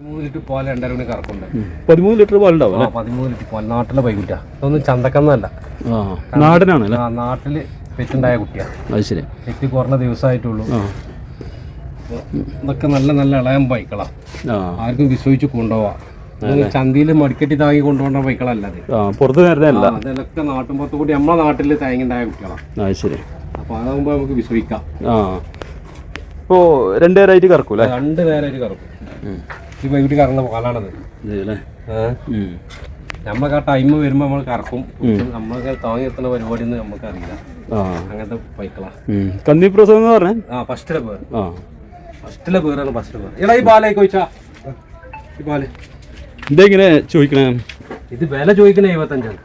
മൂന്ന് ലിറ്റർ പോലെ രണ്ടര മണി കറക്കുണ്ട് പതിമൂന്ന് ലിറ്റർ പാലുണ്ടാവും പതിമൂന്ന് ലിറ്റർ പോലെ. നാട്ടിലെ പൈക്കുട്ടിയാ ഇതൊന്നും ചന്തക്കന്നല്ല നാടനാണ് നാട്ടിൽ പെറ്റുണ്ടായ കുട്ടിയാ. അത് ശരി. പെറ്റ് കുറഞ്ഞ ദിവസമായിട്ടുള്ളൂ ഇതൊക്കെ നല്ല നല്ല ഇളയം ബൈക്കളാ ആർക്കും വിശ്വസിച്ച് കൊണ്ടുപോവാം. ചന്തയിൽ മടിക്കെട്ടി താങ്ങി കൊണ്ടുപോകേണ്ട ആ പുറത്ത് നേരത്തെ ആ, അതിലൊക്കെ നാട്ടും പുറത്തു കൂടി നമ്മളെ നാട്ടിൽ തേങ്ങണ്ടായ കുട്ടികളാണ് ശരി. അപ്പൊ അതാകുമ്പോ നമുക്ക് വിശ്വസിക്കാം. ഇപ്പോ രണ്ട് നേരമായിട്ട് കറക്കൂലേ രണ്ട് കറക്കും. ഈ കറങ്ങുന്ന പാലാണത് നമ്മൾക്ക് ആ? ടൈം വരുമ്പോൾ നമ്മൾ കറക്കും. നമ്മൾക്ക് താങ്ങി എത്തുന്ന പരിപാടി ഒന്നും നമുക്ക് അറിയില്ല അങ്ങനത്തെ ബൈക്കളാ കന്നി പ്രസവം എന്ന് പറഞ്ഞേ? ആ ഫസ്റ്റിലെ പേര് ഫസ്റ്റിലെ പേരാണ് ഫസ്റ്റ് പേര് എടാ ഈ പാലേ ചോദിച്ചാ. ഈ പാൽ. ഇതെങ്ങനെ ചോദിക്കണേ? ഇത് വില ചോദിക്കണ എഴുപത്തഞ്ചാണ്.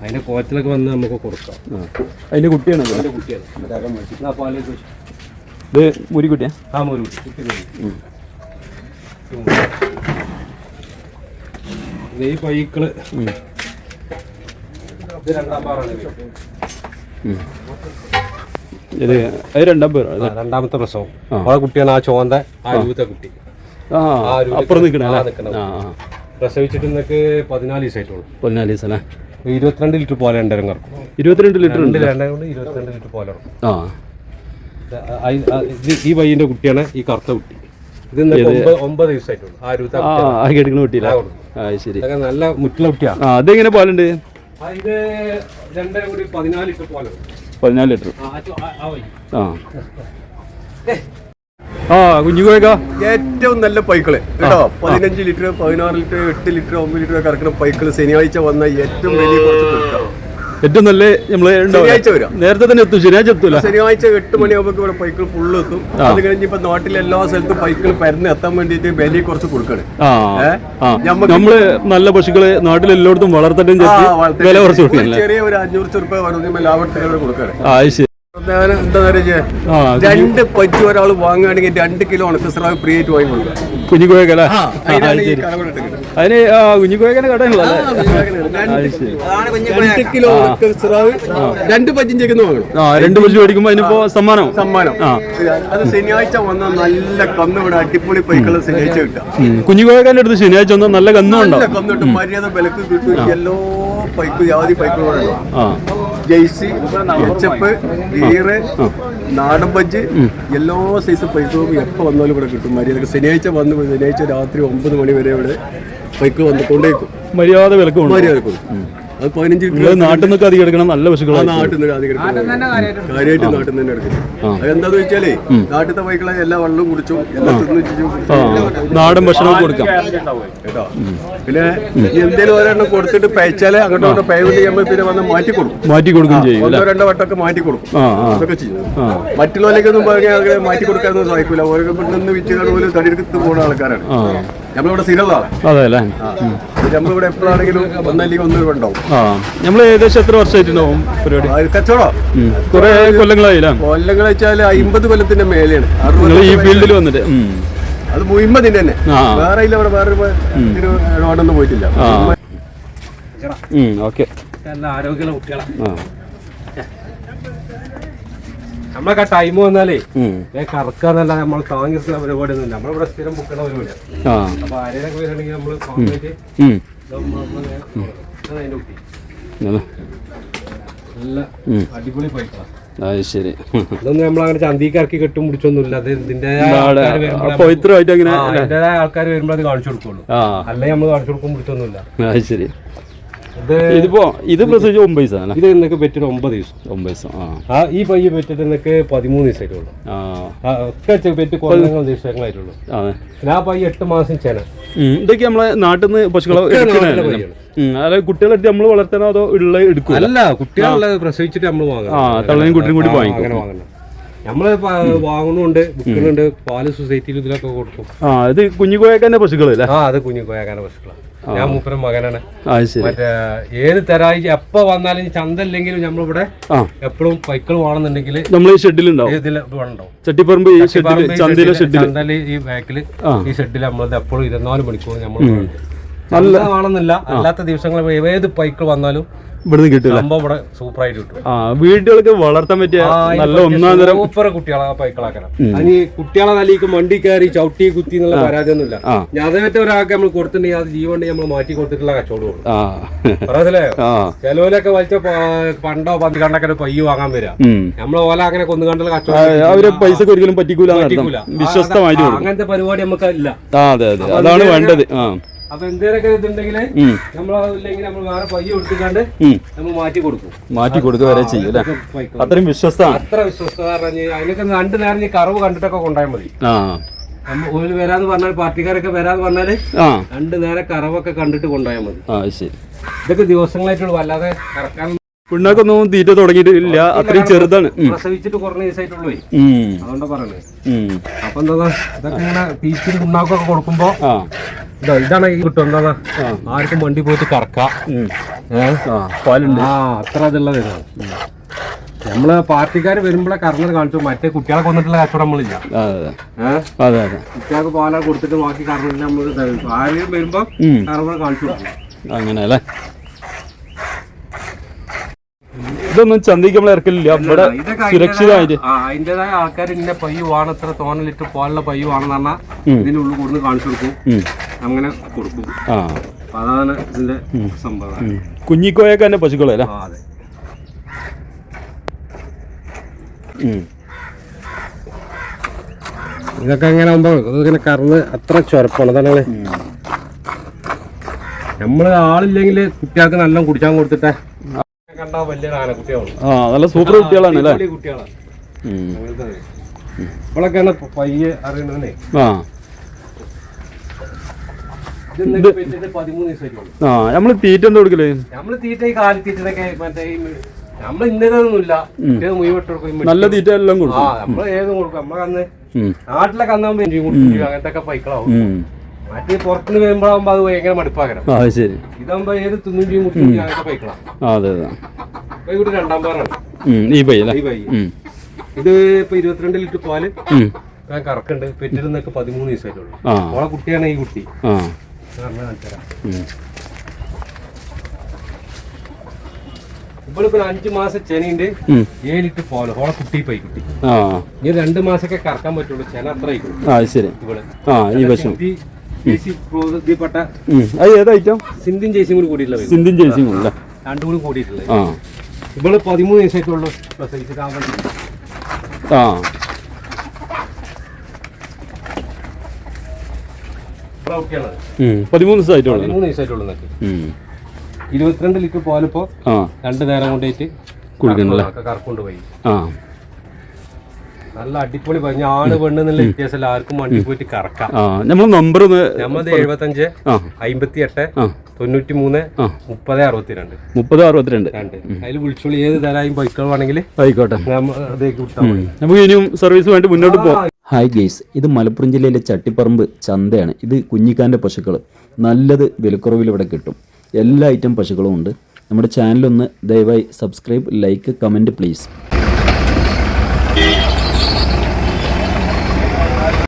അതിന്റെ കോച്ചിലൊക്കെ വന്ന് നമുക്ക് കൊടുക്കാം. അതിന്റെ കുട്ടിയാണ് അതിന്റെ കുട്ടിയാണ്. ആ പാലേ ചോദിച്ചു. ഇത് മുരിക്കുട്ടിയാ? ആ മോര് കുട്ടി കുട്ടി മോര്. ഉം. ഇത് ഈ പൈക്കൾ. ഇത് രണ്ടാം പാറാണ്. രണ്ടാം രണ്ടാമത്തെ പ്രസവം. ആ. കുട്ടിയാണ് ആ ചോന്ത ആ. രൂപത്തെ കുട്ടി. അപ്പുറം നിൽക്കണേ പ്രസവിച്ചിട്ട് ഇന്നൊക്കെ പതിനാല് ദിവസമായിട്ടുള്ളൂ പതിനാല് ദിവസം അല്ലേ? ഇരുപത്തിരണ്ട് ലിറ്റർ പോലെ രണ്ടരം കറക്കും. ഇരുപത്തിരണ്ട് ലിറ്റർ ഉണ്ട്. ഇരുപത്തിരണ്ട് ലിറ്റർ പോലെ ആ. ഈ പയ്യന്റെ കുട്ടിയാണ് ഈ കറുത്ത കുട്ടി. ആ കുട്ടിയില്ല. ശരി. നല്ല മുറ്റുള്ള കുട്ടിയാണ് ആ അതെങ്ങനെ പാലുണ്ട്? പതിനാല് ലിറ്റർ ആ, ആ കുഞ്ഞുകോയക്ക ഏറ്റവും നല്ല പൈക്കിൾ. കേട്ടോ? പതിനഞ്ച് ലിറ്റർ പതിനാറ് ലിറ്റർ എട്ട് ലിറ്റർ ഒമ്പത് ലിറ്റർ കറക്കുന്ന പൈക്കിൾ ശനിയാഴ്ച വന്ന ഏറ്റവും വലിയ കുറച്ച് ഏറ്റവും നല്ല വരാം. നേരത്തെ തന്നെ എത്തും ശനിയാഴ്ച എത്തൂല. ശനിയാഴ്ച എട്ട് മണിയാകുമ്പോൾ ഇവിടെ പൈക്കൾ ഫുള്ള് എത്തും. അത് കഴിഞ്ഞ് ഇപ്പൊ നാട്ടിലെ എല്ലാ സ്ഥലത്തും പൈക്കൾ പരന്ന് എത്താൻ വേണ്ടിയിട്ട് വില കുറച്ച് കൊടുക്കണം. നമ്മൾ നല്ല പശുക്കൾ നാട്ടിൽ എല്ലായിടത്തും വളർത്തട്ടും വില കുറച്ച് ചെറിയ ഒരു അഞ്ഞൂറ് ചെറുപ്പം എല്ലാവർക്കും കൊടുക്കണം. ആ ശരി. രണ്ട് പറ്റി ഒരാൾ വാങ്ങുകയാണെങ്കിൽ രണ്ട് കിലോ ഉണക്കസ്രാവ് ഫ്രീ ആയിട്ട് വാങ്ങി കൊടുക്കാം കുഞ്ഞു കോയക്കല്ലേ അതിനാണ് ഈ കടകൾ എടുക്കുന്നത്. അതിന് ആ കുഞ്ഞു കോയക്കനെ രണ്ട് കിലോ ഉണക്കസ്രാവ് രണ്ട് പറ്റും ചെക്കുന്ന വാങ്ങണം. ആ രണ്ട് പശു മേടിക്കുമ്പോ അതിനിപ്പോ സമ്മാനം. സമ്മാനം. അത് ശനിയാഴ്ച വന്ന നല്ല കന്ന് ഇവിടെ അടിപൊളി പൈക്കുള്ള ശനിയാഴ്ച കിട്ടാം ഉം. കുഞ്ഞു അടുത്ത് ശനിയാഴ്ച വന്നാൽ നല്ല കന്നും നല്ല ഉണ്ടാവും കന്നിട്ട് മര്യാദ വിലക്ക് കിട്ടും. എല്ലോ പൈക്കും ജാതി പൈക്കുകളും ആ. ജെയ്സി എച്ചപ്പ് ഗീറ് നാടൻ ബജ്ജ് എല്ലാ സൈസ് പൈസവും എപ്പോൾ വന്നാലും ഇവിടെ കിട്ടും. മര്യാദയ്ക്ക് ശനിയാഴ്ച വന്ന് ശനിയാഴ്ച രാത്രി ഒമ്പത് മണി വരെ ഇവിടെ പൈക്ക് വന്ന് കൊണ്ടേക്കും. മര്യാദ വിലക്കും മര്യാദ മര്യാദ അത് പതിനഞ്ച് കിലോ നാട്ടിൽ നിന്നൊക്കെ അധികം എടുക്കണം നല്ല ആ പശുക്കളാണ് നാട്ടിൽ നിന്ന് അധികം കാര്യമായിട്ട് നാട്ടിൽ നിന്ന് എടുക്കും അതെന്താന്ന് വെച്ചാലേ നാട്ടിലത്തെ പൈക്കളെ എല്ലാ വെള്ളവും കുടിച്ചും എല്ലാം തിന്നു നാടൻ ഭക്ഷണം കൊടുക്കാം. കേട്ടോ? പിന്നെ എന്തേലും ഒരെണ്ണം കൊടുത്തിട്ട് പയച്ചാലേ അങ്ങോട്ട് ഇങ്ങോട്ടോ പയ വേണ്ടി ചെയ്യുമ്പോൾ പിന്നെ വന്ന് മാറ്റി കൊടുക്കും. മാറ്റി കൊടുക്കും ചെയ്യും ഒന്നോ രണ്ടോ വട്ടമൊക്കെ മാറ്റി കൊടുക്കും. അതൊക്കെ ചെയ്യും. മറ്റുള്ളവരിലേക്കൊന്നും പറഞ്ഞാൽ മാറ്റി കൊടുക്കാനൊന്നും സഹായിക്കില്ല ഓരോ നിന്ന് വിറ്റുകൾ പോലും തടിയെടുത്ത് പോകുന്ന ആൾക്കാരാണ്. നമ്മളിവിടെ സ്ഥിരമുള്ളതാണ് അതെ അല്ലേ നമ്മളിവിടെ എപ്പോഴാണെങ്കിലും ഒന്നല്ലെങ്കിൽ ഒന്നും ഉണ്ടാവും ആ. നമ്മൾ ഏകദേശം എത്ര വർഷമായിട്ടുണ്ടാവും പരിപാടി? ആ, കച്ചവടം. കുറെ കൊല്ലങ്ങളായില്ല കൊല്ലങ്ങൾ വെച്ചാൽ അമ്പത് കൊല്ലത്തിന്റെ മേലെയാണ്. നിങ്ങൾ ഈ ഫീൽഡിൽ വന്നിട്ട് അത് മുഹിമ്മതിന്റെ തന്നെ. വേറെ ഇല്ല അവിടെ വേറെ ഇടപാടൊന്നും പോയിട്ടില്ല. ഓക്കെ. നല്ല ആരോഗ്യമുള്ള കുട്ടികളാണ്. നമ്മളൊക്കെ ടൈം വന്നാലേ. കറക്കാന്നല്ല നമ്മൾ താങ്ങി പരിപാടി ഒന്നുമില്ല നമ്മളിവിടെ സ്ഥിരം ബുക്കണ പരിപാടിയാണ് ആ. അപ്പൊ ആരെയൊക്കെ വരണമെങ്കിൽ നമ്മൾ. നല്ല അടിപൊളി പൈസ ശരി. ഇതൊന്നും നമ്മൾ അങ്ങനെ ചന്തിക്ക് ഇറക്കി കെട്ടും പിടിച്ചൊന്നുമില്ല. അത് പവിത്രമായിട്ട് അങ്ങനെ ആൾക്കാർ വരുമ്പോൾ അത് കാണിച്ചു കൊടുക്കുള്ളൂ. അല്ലെങ്കിൽ നമ്മൾ കാണിച്ചു കൊടുക്കും പിടിച്ചൊന്നുമില്ല. ശരി. ഇതിപ്പോ ഇത് പ്രസവിച്ച ഒമ്പത് ദിവസം അല്ലേ ഇത് ഇന്നൊക്കെ പറ്റിയിട്ട് ഒമ്പത് ദിവസം. ഒമ്പത് ദിവസം ആ. ഈ പയ്യ പറ്റിയിട്ട് ഇന്നൊക്കെ പതിമൂന്ന് ദിവസമായിട്ടുള്ളൂ ഒക്കെ പെറ്റ് കൊല്ലങ്ങൾ ദിവസങ്ങളായിട്ടുള്ളൂ. ആ പയ്യ എട്ട് മാസം ചെന. ഇതൊക്കെ നമ്മളെ നാട്ടിൽ നിന്ന് പശുക്കളെ. അതായത് കുട്ടികളെടുത്ത് നമ്മൾ വളർത്തണോ അതോ ഉള്ള എടുക്കും അല്ല കുട്ടികളെ പ്രസവിച്ചിട്ട് നമ്മൾ വാങ്ങണം. ആ തള്ളയും കുട്ടിയും കൂടി വാങ്ങിക്കും. നമ്മൾ വാങ്ങുന്നുണ്ട് വിൽക്കുന്നുണ്ട് പാൽ സൊസൈറ്റിയിൽ ഇതിലൊക്കെ കൊടുക്കും. ആ ഇത് കുഞ്ഞു കോയക്കാന്റെ പശുക്കളല്ലേ ആ അത് കുഞ്ഞു കോയക്കാന്റെ പശുക്കളാണ്. ഞാൻ മൂപ്പരം മകനാണ്. മറ്റേ ഏത് തരായി എപ്പോ വന്നാലും ചന്ത ഇല്ലെങ്കിലും നമ്മളിവിടെ എപ്പോഴും പൈക്കൾ വേണമെന്നുണ്ടെങ്കിൽ നമ്മൾ ഈ ഷെഡിലുണ്ടാവും. ഈ ഷെഡിൽ ഈ ബാക്കിൽ ഈ ഷെഡിൽ നമ്മളത് എപ്പോഴും ഇരുപത്തിനാല് മണിക്കൂർ നമ്മൾ നല്ലതാണെന്നില്ല. അല്ലാത്ത ദിവസങ്ങൾ ഏത് പൈക്ക് വന്നാലും ഇവിടുന്ന് കിട്ടില്ല സംഭവം ഇവിടെ സൂപ്പർ ആയിട്ട് കിട്ടും. ആ വീടുകൾക്ക് വളർത്താൻ പറ്റിയ നല്ല ഒന്നാം തരം സൂപ്പർ കുട്ടികളെ പൈക്കളാക്കണം അതിന് കുട്ടികളെ നല്ലിക്ക് മണ്ടി കയറി ചവിട്ടി കുത്തി എന്നുള്ള പരാതി ഒന്നുമില്ല ഞാൻ അതേറ്റ ഒരാൾക്ക് നമ്മൾ കൊടുത്തിട്ടുണ്ടെങ്കിൽ അത് ജീവണ്ടി നമ്മൾ മാറ്റി കൊടുത്തിട്ടുള്ള കച്ചവടം ആ. ചിലവിലൊക്കെ വലിച്ച പണ്ടോ പന്ത് കണ്ടൊക്കെ ഒരു പയ്യ് വാങ്ങാൻ വരിക ഉം. നമ്മളെ ഓല അങ്ങനെ കൊന്നു കണ്ടുള്ള കച്ചവടം അവരെ പൈസ ഒരിക്കലും പറ്റിക്കൂല. വിശ്വസ്തമായിട്ട് അങ്ങനത്തെ പരിപാടി നമുക്ക് ഇല്ല അതെ അതെ. അതാണ് വേണ്ടത്. ആ. അപ്പൊ എന്തേലൊക്കെ ഇതുണ്ടെങ്കിൽ ഉം. നമ്മളതില്ലെങ്കിൽ നമ്മൾ വേറെ പയ്യ കൊടുത്തിക്കാണ്ട് ഉം. നമ്മൾ മാറ്റി കൊടുക്കും. മാറ്റി കൊടുക്കുക വരെ ചെയ്യും അല്ലേ. അത്രയും വിശ്വസ്ത അത്ര വിശ്വസ്തത പറഞ്ഞ് അതിനൊക്കെ രണ്ടു നേരം ഈ കറവ് കണ്ടിട്ടൊക്കെ കൊണ്ടായാൽ മതി. ഒരു വരാന്ന് പറഞ്ഞാൽ പാർട്ടിക്കാരൊക്കെ വരാന്ന് പറഞ്ഞാൽ രണ്ടു നേരം കറവൊക്കെ കണ്ടിട്ട് കൊണ്ടുപോയാൽ മതി. ഇതൊക്കെ ദിവസങ്ങളായിട്ടുള്ളൂ അല്ലാതെ കറക്കാൻ പിണ്ണാക്കൊന്നും തീറ്റ തുടങ്ങിയിട്ടില്ല. അത്രയും ചെറുതാണ്. പ്രസവിച്ചിട്ട് കുറഞ്ഞ ദിവസമായിട്ടുള്ളൂ ഉം. അതുകൊണ്ടാ പറയണേ ഉം. അപ്പൊ എന്താ ഇതൊക്കെ ഇങ്ങനെ തീച്ചിട്ട് ഉണ്ടാക്കൊക്കെ കൊടുക്കുമ്പോ ഇതാ ഇതാണ് ഈ കിട്ടും എന്താ ആർക്കും വണ്ടി പോയിട്ട് കറക്കാം. ആ പാലുണ്ട്. ആ അത്ര അതുള്ളത് നമ്മൾ പാർട്ടിക്കാർ വരുമ്പോഴേ കറന്നത് കാണിച്ചു. മറ്റേ കുട്ടികളെ കൊന്നിട്ടുള്ള കച്ചവടം നമ്മളില്ല. കുട്ടികൾക്ക് പാല കൊടുത്തിട്ട് ബാക്കി കറന്നില്ല നമ്മൾ ആരെയും വരുമ്പോ. കറവ് കാണിച്ചു കൊടുക്കും. അങ്ങനെ അല്ലേ ഇതൊന്നും ചന്തയ്ക്ക് നമ്മൾ ഇറക്കലില്ല ഇവിടെ സുരക്ഷിതമായിട്ട്. അതിന്റേതായ ആൾക്കാർ ഇന്ന പയ്യു വേണം ഇത്ര തോന്നലിട്ട് പോലുള്ള പയ്യു വേണമെന്ന് പറഞ്ഞാൽ ഇതിനുള്ളിൽ കൊടുന്ന് കാണിച്ചു കൊടുക്കും. അങ്ങനെ കൊടുക്കും. ആ. അപ്പൊ അതാണ് ഇതിന്റെ സംഭവം. കുഞ്ഞിക്കോയൊക്കെ തന്നെ പശുക്കളല്ല അതെ. ഇതൊക്കെ അങ്ങനെ ഇങ്ങനെ കറന്ന് അത്ര ചുരപ്പാണ്. അതാണ് നമ്മൾ ആളില്ലെങ്കിൽ കുട്ടികൾക്ക് നല്ല കുടിച്ചാൻ കൊടുത്തിട്ട് ആ നല്ല സൂപ്പർ കുട്ടികളാണ് അല്ലേ? കുട്ടികളാണ്. പയ്യെ ആ. ആ നമ്മൾ തീറ്റ എന്താ കൊടുക്കൽ? നമ്മൾ തീറ്റ ഈ കാലി തീറ്റൊക്കെ മറ്റേ നമ്മൾ ഇന്നതൊന്നുമില്ല. നല്ല തീറ്റ എല്ലാം കൊടുക്കും. നമ്മൾ ഏത് കൊടുക്കും. നമ്മളെ കന്ന് നാട്ടിലെ നാട്ടിലൊക്കെ അന്നാകുമ്പോ അങ്ങനത്തെ ഒക്കെ പൈക്കളാവും. മറ്റേ പുറത്തുനിന്ന് വരുമ്പോഴാകുമ്പോ അത് ഭയങ്കര മടുപ്പാകരം. ആ ശരി. ഇതാകുമ്പോ ഏത് തിന്നുകയും ചെയ്യും മുട്ടും അങ്ങനത്തെ പൈക്കളാണ് ആ അതെ അതെ. ഇവിടെ രണ്ടാം പാറാണ്. ഉം. ഈ പൈ ഈ പൈ. ഉം. ഇത് ഇപ്പൊ ഇരുപത്തിരണ്ട് ലിറ്റർ പാൽ ഉം. ഞാൻ കറക്കുണ്ട്. പെറ്റിരുന്നൊക്കെ പതിമൂന്ന് ദിവസമായിട്ടുള്ളൂ. ആ. ഓളെ കുട്ടിയാണ് ഈ കുട്ടി. ആ. ഞാൻ പറഞ്ഞ് കാണിച്ചു തരാം. ഉം. ഇവളിപ്പോ ഒരു അഞ്ചു മാസം ചെനയുണ്ട് ഉം. ഏഴ് ലിറ്റർ പാൽ. ഓളെ കുട്ടി പൈ കുട്ടി. ആ. ഇനി രണ്ട് മാസമൊക്കെ കറക്കാൻ പറ്റുള്ളൂ. ചെന അത്ര ആയിക്കോളും. ആ ശരി. ഇവൾ. ആ ഈ പശു അത് ഏത് ഐറ്റം സിന്ധിൻ ജേസിയും കൂടി കൂടിയിട്ടുള്ള സിന്ധിൻ ജേഴ്സിയും അല്ലേ? രണ്ടും കൂടി കൂടിയിട്ടുള്ളത് ആ. ഇവൾ പതിമൂന്ന് ദിവസമായിട്ടുള്ളൂ പ്രസവിച്ചിട്ട് ആവാൻ ആ. ഇവളെ കുട്ടിയാണ് ഉം. പതിമൂന്ന് ദിവസമായിട്ടുള്ളൂ. പതിമൂന്ന് ദിവസമായിട്ടുള്ളൂ എന്നൊക്കെ. ഉം. ഇരുപത്തിരണ്ട് ലിറ്റർ പാലിപ്പോ ആ. രണ്ട് നേരം കൊണ്ടേറ്റ് കുടിക്കണല്ലേ? കറക്കൊണ്ട് പോയി ആ. നല്ല അടിപൊളി പറഞ്ഞ ആണ് പെണ്ണ് എന്നുള്ള വ്യത്യാസമല്ല ആർക്കും വണ്ടി പോയിട്ട് കറക്കാം. നമ്മൾ നമ്പർ നമ്മളത് എഴുപത്തഞ്ച് അമ്പത്തി എട്ട് തൊണ്ണൂറ്റി മൂന്ന് മുപ്പത് അറുപത്തിരണ്ട്. മുപ്പത് അറുപത്തിരണ്ട്. രണ്ട്. അതിൽ വിളിച്ചോളി. ഏത് തരായും ബൈക്കുകൾ വേണമെങ്കിൽ ആയിക്കോട്ടെ നമുക്ക് ഇനിയും സർവീസ് വേണ്ടി മുന്നോട്ട് പോകാം ഹായ് ഗെയ്സ് ഇത് മലപ്പുറം ജില്ലയിലെ ചട്ടിപ്പറമ്പ് ചന്തയാണ്. ഇത് കുഞ്ഞിക്കാന്റെ പശുക്കൾ നല്ലത് വിലക്കുറവിൽ ഇവിടെ കിട്ടും. എല്ലാ ഐറ്റം പശുക്കളും ഉണ്ട്. നമ്മുടെ ചാനലൊന്ന് ദയവായി സബ്സ്ക്രൈബ് ലൈക്ക് കമന്റ് പ്ലീസ്